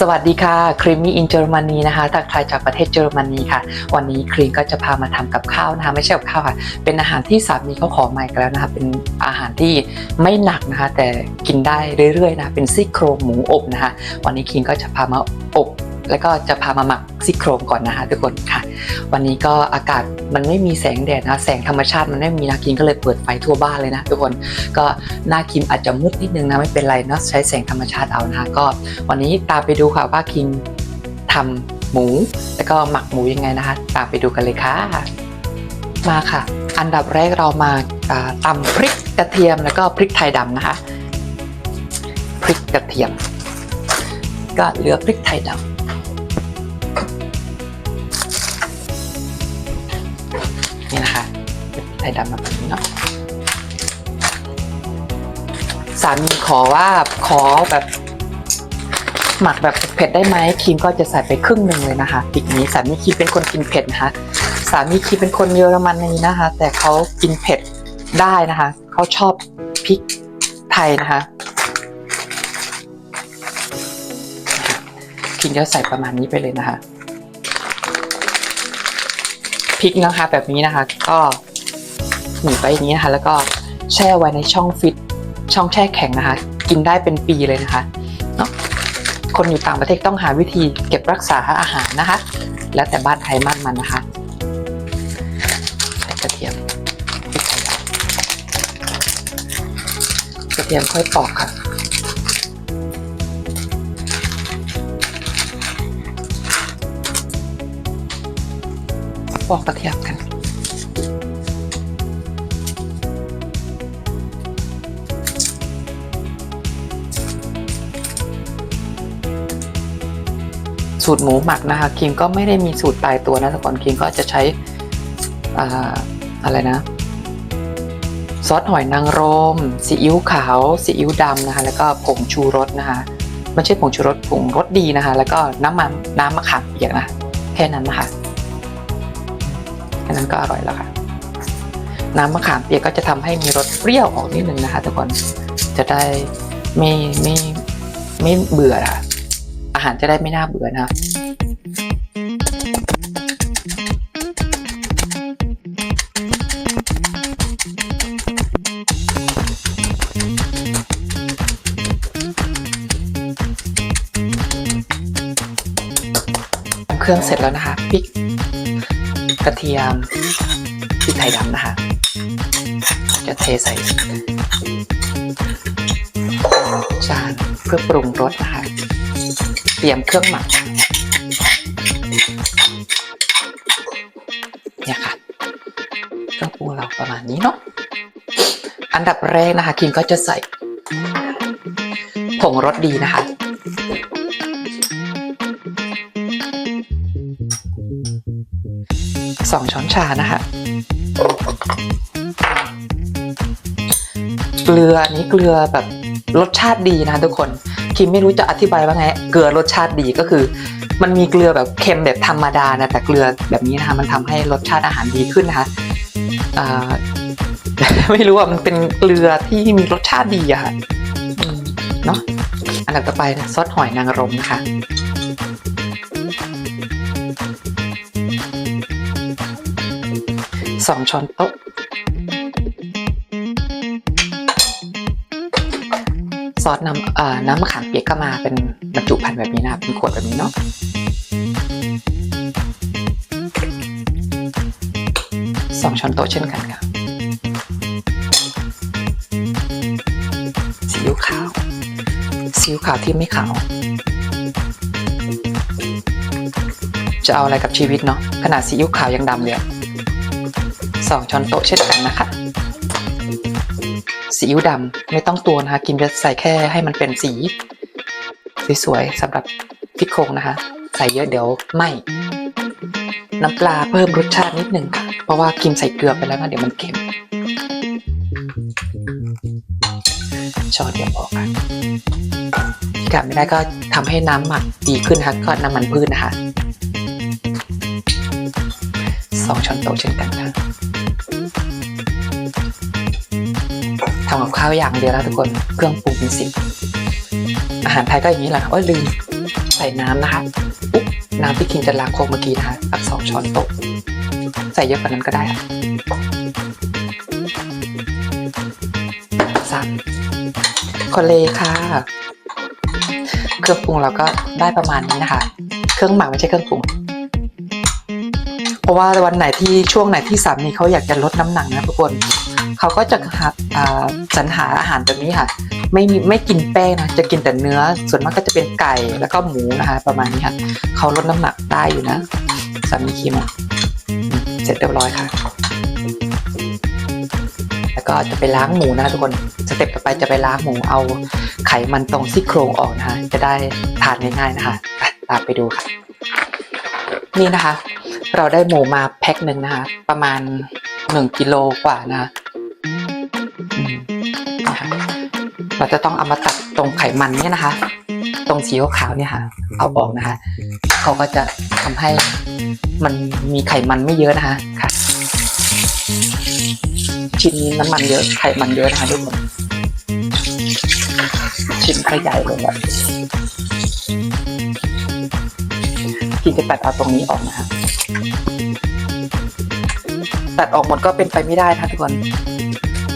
สวัสดีค่ะครีมมี่อินเยอรมนีนะคะทักทายจากประเทศเยอรมนีค่ะ วันนี้ครีมก็จะพามาทำกับข้าวนะคะไม่ใช่กับข้าวค่ะเป็นอาหารที่สามีเขาขอมาอีกแล้วนะคะเป็นอาหารที่ไม่หนักนะคะ แต่กินได้เรื่อยๆนะเป็นซี่โครงหมูอบนะคะ วันนี้ครีมก็จะพามาอบ แล้วก็จะพามาหมักซี่โครงก่อนนะคะทุกคนค่ะ วันนี้ก็อากาศมันไม่มีแสงแดดนะแสงธรรมชาติมันไม่มีนะกินก็เลยเปิดไฟทั่วบ้านเลยนะทุกคนก็หน้าคิมอาจจะมืดนิดนึงนะไม่เป็นไรเนาะใช้แสงธรรมชาติเอานะคะก็ วันนี้ตามไปดูค่ะว่าคิมทำหมู แล้วก็หมักหมูยังไงนะคะ ตามไปดูกันเลยค่ะมาค่ะ อันดับแรกเรามาอ่าตำพริกกระเทียมแล้วก็พริกไทยดำนะคะ พริกกระเทียม ก็เหลือพริกไทยดำ นี่นะคะไทยดำมาแบบนี้เนาะสามีขอว่าขอแบบ หมักแบบเผ็ดได้ไหมครีมก็จะใส่ไปครึ่งหนึ่งเลยนะคะพริกนี้สามีครีมเป็นคนกินเผ็ดนะคะ สามีครีมเป็นคนเยอรมันนี้นะคะ แต่เขากินเผ็ดได้นะคะเขาชอบพริกไทยนะคะ ครีมจะใส่ประมาณนี้ไปเลยนะคะพริกนะคะแบบนี้นะคะ ก็หนีบไปอย่างนี้นะคะ แล้วก็แช่ไว้ในช่องฟิตช่องแช่แข็งนะคะ กินได้เป็นปีเลยนะคะเนาะคนอยู่ต่างประเทศต้องหาวิธีเก็บรักษาอาหารนะคะ แล้วแต่บ้านใครบ้านมันนะคะใส่กระเทียมกระเทียมค่อยปอกค่ะ ปอกกระเทียมกันสูตรหมูหมักนะคะคิงก็ไม่ได้มีสูตรตายตัวนะแต่ก่อนคิงก็จะใช้อ่าอะไรนะ ซอสหอยนางรมซีอิ๊วขาวซีอิ๊วดำนะคะ แล้วก็ผงชูรสนะคะไม่ใช่ผงชูรสผงรสดีนะคะ แล้วก็น้ำมันน้ำมะขามเปียกนะแค่นั้นนะคะ แค่นั้นก็อร่อยแล้วค่ะ น้ำมะขามเปียกก็จะทำให้มีรสเปรี้ยวออกนิดนึงนะคะทุกคนจะได้ไม่ไม่ไม่เบื่อค่ะอาหารจะได้ไม่น่าเบื่อนะคะเครื่องเสร็จแล้วนะคะพริก กระเทียมพริกไทยดำนะคะ จะเทใส่จานเพื่อปรุงรสนะคะ เตรียมเครื่องหมักเนี่ยค่ะเครื่องปรุงเราประมาณนี้เนาะอันดับแรกนะคะคิงก็จะใส่ผงรสดีนะคะ สองช้อนชานะคะเกลืออันนี้เกลือแบบรสชาติดีนะทุกคนคิมไม่รู้จะอธิบายว่าไง เกลือรสชาติดีก็คือ มันมีเกลือแบบเค็มแบบธรรมดานะแต่เกลือแบบนี้นะคะมันทำให้รสชาติอาหารดีขึ้นนะคะไม่รู้ว่ามันเป็นเกลือที่มีรสชาติดีอะค่ะเนาะอันดับต่อไปนะซอสหอยนางรมนะคะ สองช้อนโต๊ะซอสน้ำเอ่อน้ำมะขามเปียกก็มาเป็นบรรจุภัณฑ์แบบนี้นะครับเป็นขวดแบบนี้เนาะสองช้อนโต๊ะเช่นกันค่ะซีอิ๊วขาวซีอิ๊วขาวที่ไม่ขาว จะเอาอะไรกับชีวิตเนาะขนาดซีอิ๊วขาวยังดำเลย อะสองช้อนโต๊ะเช่นกันนะคะซีอิ๊วดำไม่ต้องตวงนะคะ กินจะใส่แค่ให้มันเป็นสี สวยๆสำหรับซี่โคงนะคะ ใส่เยอะเดี๋ยวไหมน้ำปลาเพิ่มรสชาตินิดหนึ่งค่ะ เพราะว่ากินใส่เกลือไปแล้วนะเดี๋ยวมันเค็มช้อนเดียวพอค่ะที่ขาดไม่ได้ก็ทำให้น้ำหมักดีขึ้นนะคะก็น้ำมันพืชนะคะสองช้อนโต๊ะเช่นกันค่ะำกับข้าวอย่างเดียวแล้วทุกคนเครื่องปรุงเป็นสิบอาหารไทยก็อย่างนี้แหละโอ้ยลืมใส่น้ำนะคะอุ๊บน้ำที่คิงจะล้างโคกเมื่อกี้นะคะสักสองช้อนโต๊ะใส่เยอะกว่านั้นก็ได้ค่ะสามคนเลค่ะ เครื่องปรุงเราก็ได้ประมาณนี้นะคะ เครื่องหมักไม่ใช่เครื่องปรุงเพราะว่าวันไหนที่ช่วงไหนที่สามีเขาอยากจะลดน้ำหนักนะทุกคน เขาก็จะหาสรรหาอาหารแบบนี้ค่ะ ไม่มีไม่กินแป้งนะจะกินแต่เนื้อ ส่วนมากก็จะเป็นไก่แล้วก็หมูนะคะ ประมาณนี้ค่ะเขาลดน้ำหนักได้อยู่นะสามีคิมเสร็จเรียบร้อยค่ะ แล้วก็จะไปล้างหมูนะทุกคนสเต็ปต่อไปจะไปล้างหมูเอาไขมันตรงซี่โครงออกนะคะจะได้ทานง่ายๆนะคะตามไปดูค่ะ นี่นะคะ เราได้หมูมาแพ็คหนึ่งนะคะ ประมาณหนึ่งกิโลกว่านะคะ เราจะต้องเอามาตัดตรงไขมันเนี่ยนะคะ ตรงสีขาวเนี่ยค่ะ เอาออกนะคะ เขาก็จะทำให้มันมีไขมันไม่เยอะนะคะค่ะ ชิ้นนี้น้ำมันเยอะไขมันเยอะนะคะทุกคนชิ้นก็ใหญ่เลยแบบที่จะตัดเอาตรงนี้ออกนะคะตัดออกหมดก็เป็นไปไม่ได้นะทุกคน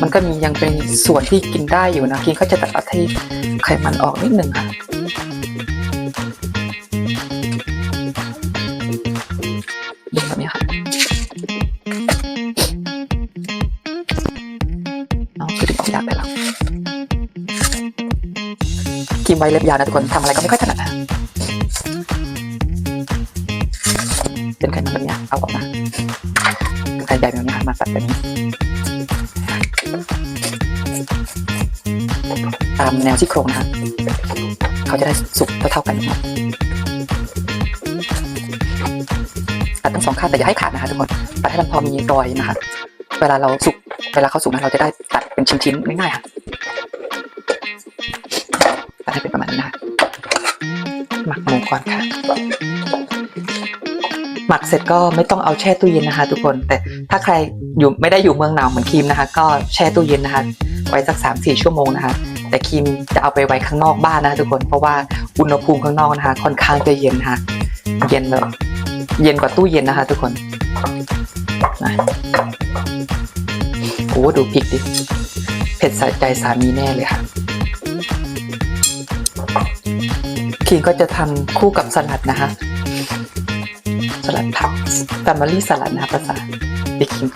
มันก็มียังเป็นส่วนที่กินได้อยู่นะกินก็จะตัดเอาที่ไขมันออกนิดหนึ่งค่ะดึงแบบนี้ค่ะเอาคือดึงออกยากไปแล้วกินไว้เล็บยาวนะทุกคนทำอะไรก็ไม่ค่อยถนัดนะเป็นไขมันแบบนี้เอาออกมาไขใหญ่แบบนี้ค่ะมาตัดแบบนี้ ตามแนวซี่โครงนะคะเขาจะได้สุกเท่าๆกันหมดตัดทั้งสองข้างแต่อย่าให้ขาดนะคะทุกคนตัดให้มันพอมีรอยนะคะเวลาเราสุกเวลาเขาสุกนะเราจะได้ตัดเป็นชิ้นๆง่ายๆค่ะตัดให้เป็นประมาณนี้นะคะหมักหมูก่อนค่ะหมักเสร็จก็ไม่ต้องเอาแช่ตู้เย็นนะคะ ทุกคนแต่ถ้าใครอยู่ไม่ได้อยู่เมืองหนาวเหมือนครีมนะคะ ก็แช่ตู้เย็นนะคะ ไว้สักสามสี่ชั่วโมงนะคะ แต่ครีมจะเอาไปไว้ข้างนอกบ้านนะทุกคน เพราะว่าอุณหภูมิข้างนอกนะคะ ค่อนข้างจะเย็นนะคะเย็นแบบเย็นกว่าตู้เย็นนะคะ ทุกคนนะโอ้ดูพริกดิ เผ็ดสะใจสามีแน่เลยค่ะครีมก็จะทำคู่กับสลัดนะคะสลัดผักแฟมิลี่สลัดนะคะภาษาด็กคิม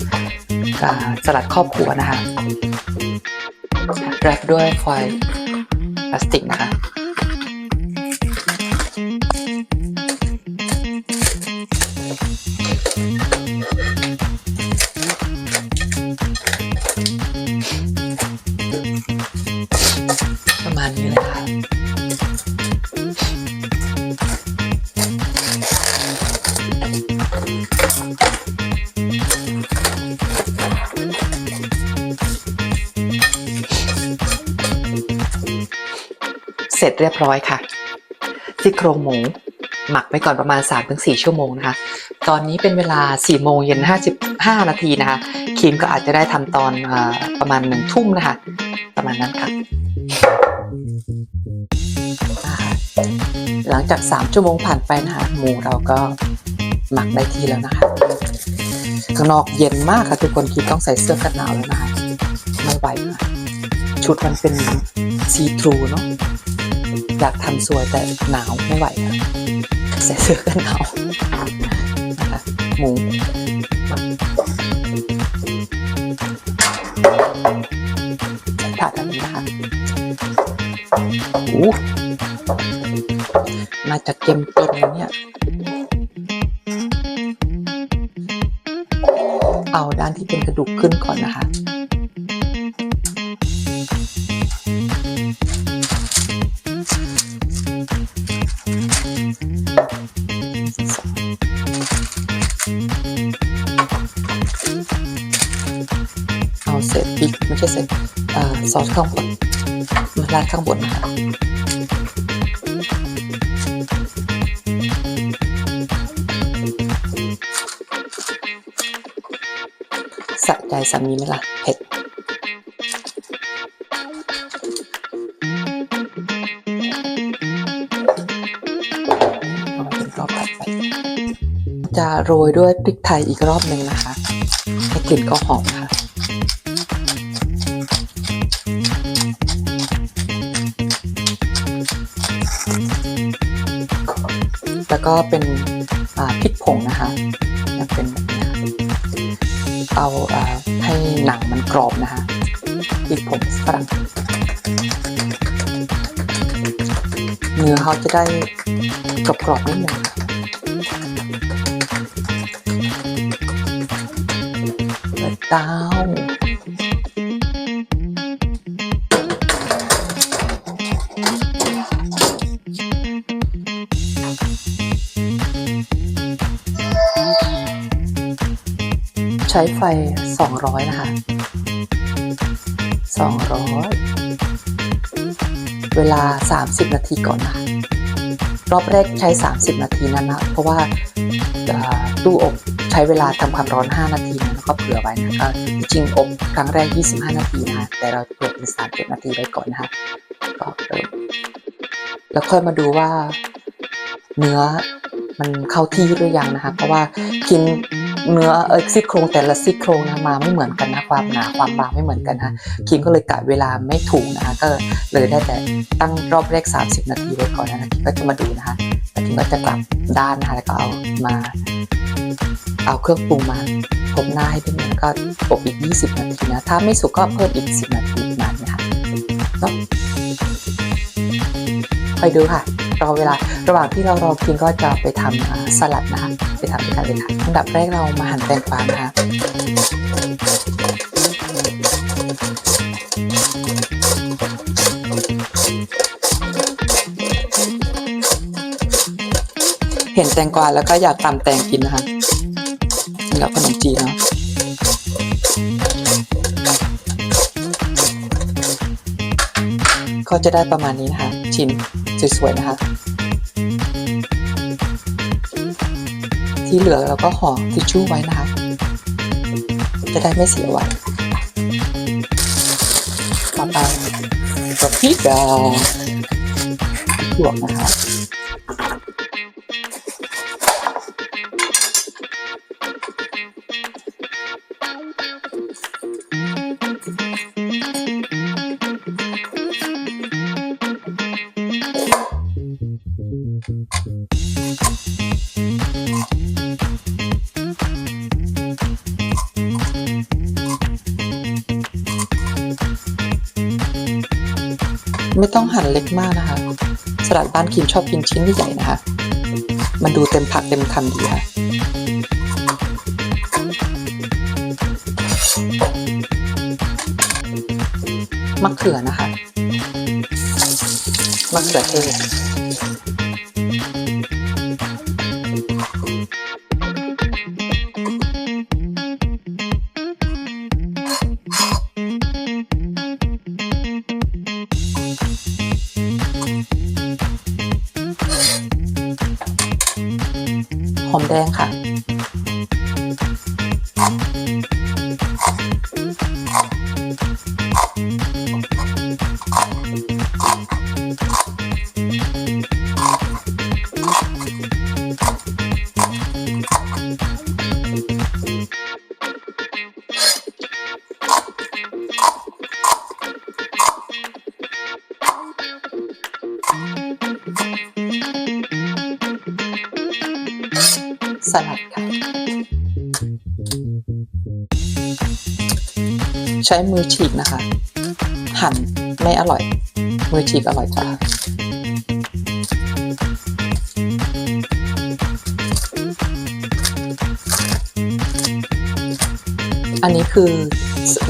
สลัดครอบครัวนะคะ แรปด้วยฟอยล์พลาสติกนะคะประ บร้อยค่ะซี่โครงหมูหมักไปก่อนประมาณ 3-4 ชั่วโมงนะคะ ตอนนี้เป็นเวลา 4 โมงเย็น 55 นาทีนะคะครีมก็อาจจะได้ทำตอนอประมาณหนึ่งทุ่มนะคะ ประมาณนั้นค่ะ หลังจาก 3 ชั่วโมงผ่านไปนะคะหมูเราก็หมักได้ที่แล้วนะคะ ข้างนอกเย็นมากค่ะทุกคนคิดต้องใส่เสื้อกันหนาวแล้วนะคะ ไม่ไหวชุดมันเป็นซีทรูเนาะ อยากทำสวยแต่หนาวไม่ไหวค่ะใส่เสื้อกันหนาวนะคะหมูถาดอันนี้นะคะโอ้มาจากเกมต็มเนี่ย เอาด้านที่เป็นกระดูกขึ้นก่อนนะคะ เอาเศษพริกไม่ใช่เศษเอ่อซอสข้างบนมาราดข้างบนนะคะสะใจสามีไหมล่ะเผ็ด จะโรยด้วยพริกไทยอีกรอบหนึ่งนะคะให้กลิ่นก็หอมค่ะแล้วก็เป็นพริกผงนะคะจะเป็นเอาอ่าให้หนังมันกรอบนะคะพริกผงฝรั่งเนื้อเขาจะได้กรอบๆนิดหนึง เปิดเตาใช้ไฟ 200 นะคะ 200 เวลา 30 นาทีก่อนนะคะรอบแรกใช้ 30 นาทีนั้นนะ เพราะว่าตู้อบ ใช้เวลาทำความร้อน 5 นาทีนะแล้วก็เผื่อไว้นะคะจริงอบครั้งแรก 25 นาทีนะแต่เราเผื่อเป็น30นาทีไว้ก่อนนะคะก็เริ่มแล้วค่อยมาดูว่าเนื้อมันเข้าที่หรือยังนะคะ เพราะว่ากินเนื้อเออซี่โครงแต่ละซี่โครงนะมาไม่เหมือนกันนะความหนาความบางไม่เหมือนกันนะคิมก็เลยกะเวลาไม่ถูกนะคะก็เลยได้แต่ตั้งรอบแรก 30 นาทีไว้ก่อนนะคิมก็จะมาดูนะคะแล้วคิมก็จะกลับด้านนะคะแล้วก็เอามา เอาเครื่องปรุงมาพบหน้าให้ด้วยแล้วก็อบอีก 20 นาทีนะ ถ้าไม่สุกก็เพิ่มอีก 10 นาทีประมาณนี้ค่ะเนาะคอยดูค่ะรอเวลาระหว่างที่เรารอกินก็จะไปทำสลัดนะคะไปทำด้วยกันเลยค่ะอันดับแรกเรามาหั่นแตงกวานะคะเห็นแตงกวาแล้วก็อยากตำแตงกินนะคะ แล้วขนมจีนเนาะก็จะได้ประมาณนี้นะคะ ชิ้นสวยๆนะคะ ที่เหลือเราก็ห่อทิชชู่ไว้นะคะ จะได้ไม่เสียวันต่อไปกับพริกดาหวกนะคะ ไม่ต้องหั่นเล็กมากนะคะ สลัดบ้านคิมชอบกินชิ้นใหญ่นะคะ มันดูเต็มผักเต็มคำดีค่ะ มะเขือนะคะ มะเขือเทศ ช้มือฉีกนะคะ หั่นไม่อร่อย มือฉีกอร่อยกว่าอันนี้คือ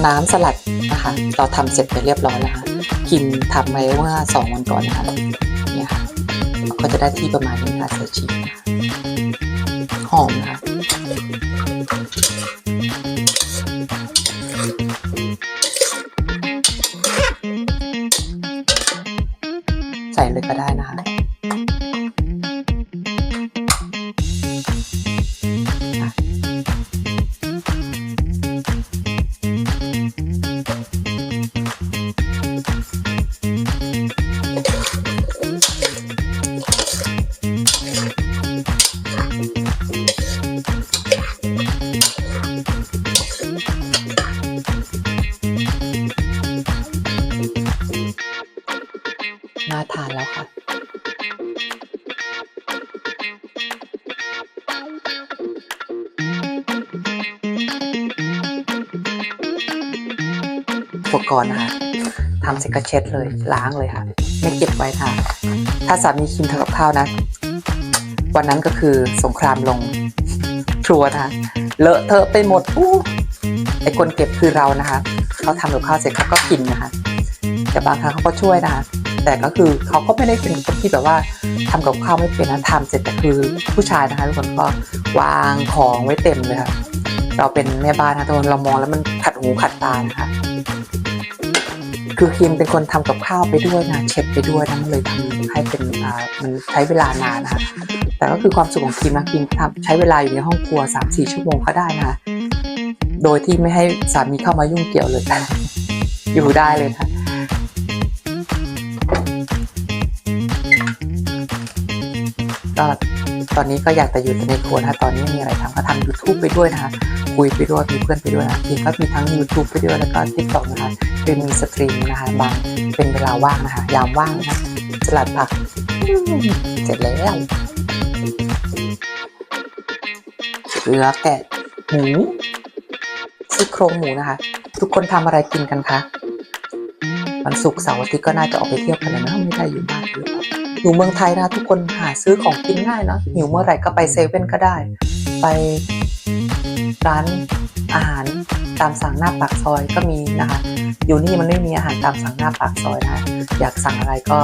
น้ำสลัดนะคะ เราทำเสร็จไปเรียบร้อยแล้วค่ะกินทำไว้ว่าสองวันก่อนนะคะเนี่ยค่ะก็จะได้ที่ประมาณนี้ค่ะใส่ชีสนะหอมนะคะ เสร็จก็เช็ดเลยล้างเลยค่ะ ไม่เก็บไว้ค่ะ ถ้าสามีคิมทำกับข้าวนะ วันนั้นก็คือสงครามลงครัวนะคะเลอะเทอะไปหมดอู้ไอคนเก็บคือเรานะคะเขาทำกับข้าวเสร็จเขาก็กินนะคะ แต่บางครั้งเขาก็ช่วยนะคะแต่ก็คือเขาก็ไม่ได้เป็นคนที่แบบว่าทำกับข้าวไม่เป็นนะทำเสร็จแต่คือผู้ชายนะคะทุกคนก็วางของไว้เต็มเลยค่ะเราเป็นแม่บ้านนะทุกคนเรามองแล้วมันขัดหูขัดตานะคะ คือคิมเป็นคนทำกับข้าวไปด้วยนะเช็ดไปด้วยนะมันเลยทำให้เป็นอ่ามันใช้เวลานานนะคะแต่ก็คือความสุขของคิมนะคิมทำใช้เวลาอยู่ในห้องครัวสามสี่ชั่วโมงก็ได้นะคะโดยที่ไม่ให้สามีเข้ามายุ่งเกี่ยวเลยอยู่ได้เลยค่ะก็ ตอนนี้ก็อยากจะอยู่แต่ในครัวนะคะตอนนี้มีอะไรทำก็ทำ YouTube ไปด้วยนะคะคุยไปด้วยมีเพื่อนไปด้วยนะทีก็มีทั้ง YouTube ไปด้วยแล้วก็ TikTok นะคะคือมีสตรีมนะคะบางเป็นเวลาว่างนะคะยามว่างนะคะสลัดผักอืมเสร็จแล้วเหลือแกะหมูซี่โครงหมูนะคะ ทุกคนทำอะไรกินกันคะวันศุกร์เสาร์อาทิตย์ก็น่าจะออกไปเที่ยวกันแล้วนะไม่ได้อยู่บ้านหรือเปล่า อยู่เมืองไทยนะทุกคนหาซื้อของกินง่ายเนาะหิวเมื่อไหร่ก็ไปเซเว่นก็ได้ ไปร้านอาหารตามสั่งหน้าปากซอยก็มีนะคะ อยู่นี่มันไม่มีอาหารตามสั่งหน้าปากซอยนะคะอยากสั่งอะไรก็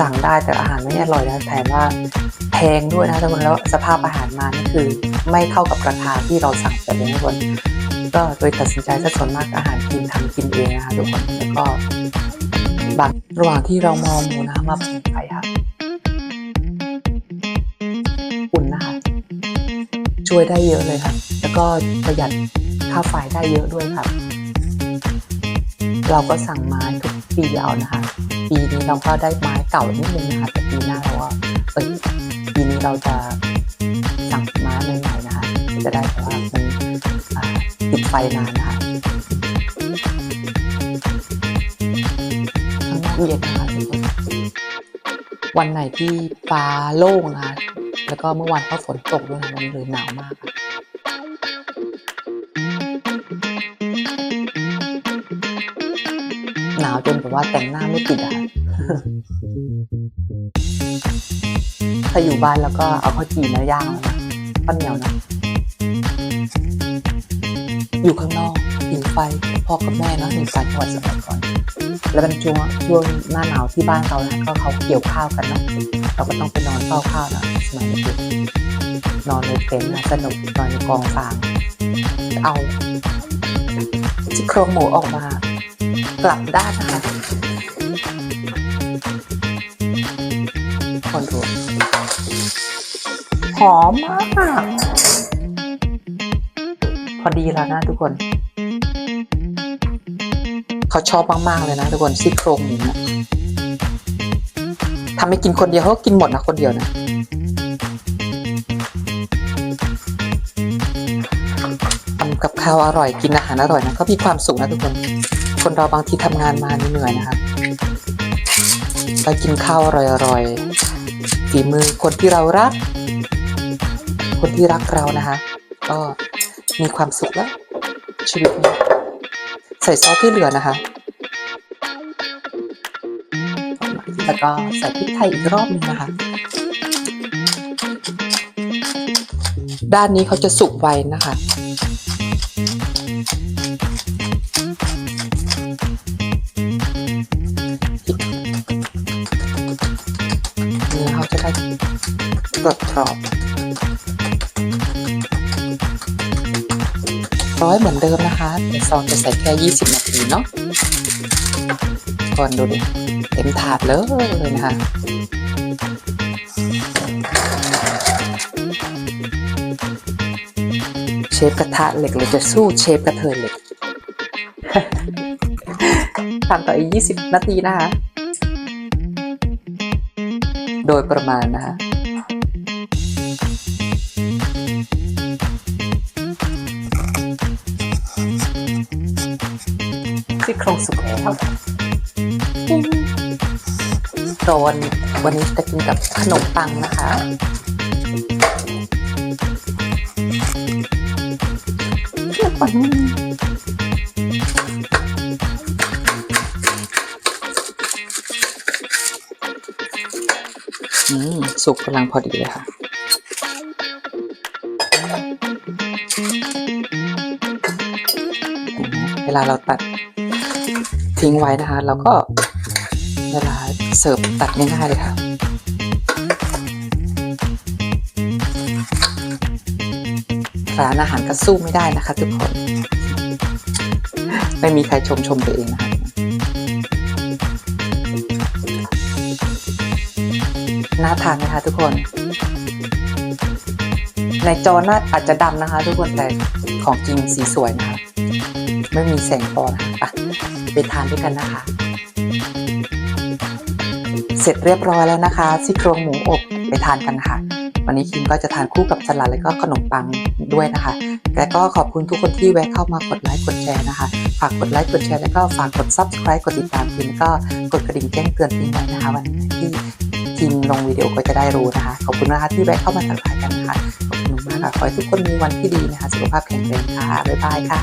สั่งได้แต่อาหารไม่อร่อยนะแถมว่าแพงด้วยนะทุกคนแล้วสภาพอาหารมานี่คือไม่เข้ากับราคาที่เราสั่งไปเลยทุกคนก็โดยตัดสินใจซะส่วนมากอาหารกินทำกินเองนะคะทุกคนแล้วก็ บางระหว่างที่เรามองหมูนะคะมาเป็นไฟค่ะอุ่นนะคะช่วยได้เยอะเลยค่ะ แล้วก็ประหยัดค่าไฟได้เยอะด้วยค่ะ เราก็สั่งไม้ทุกปีเอานะคะ ปีนี้เราก็ได้ไม้เก่านิดนึงนะคะแต่ปีหน้าเราว่าเอ้ยปีนี้เราจะสั่งไม้ใหม่ๆนะคะจะได้แบบว่ามันติดไฟนานนะคะ ข้างนอกเย็นนะคะทุกคนวันไหนที่ฟ้าโล่งนะคะแล้วก็เมื่อวานก็ฝนตกด้วยนะมันเลยหนาวมากค่ะหนาวจนแบบว่าแต่งหน้าไม่ติดอะค่ะถ้าอยู่บ้านแล้วก็เอาข้าวจี่มาย่างนะข้าวเหนียวนะ อยู่ข้างนอก ไฟพ่อกับแม่เนาะผิงไฟจังหวัดสมัยก่อนแล้วเป็นช่วงช่วงหน้าหนาวที่บ้านเรานะก็เขาเกี่ยวข้าวกันเนาะเราก็ต้องไปนอนเฝ้าข้าวนะสมัยเด็กนอนในเต็นท์นะสนุกนอนในกองฟางเอาซี่โครงหมูออกมากลับด้านนะคะคนดูหอมมาก พอดีแล้วนะทุกคน เขาชอบมากๆเลยนะทุกคนซี่โครงหมูนะทำให้กินคนเดียวเขากินหมดนะคนเดียวนะทำกับข้าวอร่อยกินอาหารอร่อยนะก็มีความสุขนะทุกคน คนเราบางทีทำงานมาเหนื่อยนะคะไปกินข้าวอร่อยๆฝีมือคนที่เรารัก คนที่รักเรานะคะ ก็มีความสุขแล้วชีวิตนี้ ใส่ซอสที่เหลือนะคะ แล้วก็ใส่พริกไทยอีกรอบหนึงนะคะ ด้านนี้เขาจะสุกไวนะคะนื้อเขาจะได้กรอบ ร้อยเหมือนเดิมนะคะแต่ซองจะใส่แค่ 20 นาทีเนาะก่อนดูดิเต็มถาดเลยนะคะเชฟกระทะเหล็กเลยจะสู้เชฟกระเทยเหล็กทำต่ออีก 20 นาทีนะคะ โดยประมาณนะคะ เข้าสู่แล้วโดนวันนี้จะกินกับขนมปังนะคะอืมสุกกำลังพอดีเลยค่ะเวลาเราตัด ทิ้งไว้นะคะเราก็เวลาเสิร์ฟตัดง่ายๆเลยค่ะร้านอาหารก็สู้ไม่ได้นะคะทุกคน ไม่มีใครชมชมตัวเองนะคะน่าทานไหมคะทุกคน ในจอน่าอาจจะดำนะคะ ทุกคนแต่ของจริงสีสวยนะคะ ไม่มีแสงพอนะคะ ไปทานด้วยกันนะคะ เสร็จเรียบร้อยแล้วนะคะซี่โครงหมูอบไปทานกันค่ะวันนี้คิมก็จะทานคู่กับสลัดแล้วก็ขนมปังด้วยนะคะ และก็ขอบคุณทุกคนที่แวะเข้ามากดไลค์กดแชร์นะคะ ฝากกดไลค์กดแชร์แล้วก็ฝากกด subscribe กดติดตามพิมก็กดกระดิ่งแจ้งเตือนพิมไว้นะคะ วันที่ทีมลงวิดีโอก็จะได้รู้นะคะ ขอบคุณนะคะที่แวะเข้ามาทักทายกันนะคะ ขอบคุณมากค่ะ ขอให้ทุกคนมีวันที่ดีนะคะ สุขภาพแข็งแรงค่ะ บ๊ายบายค่ะ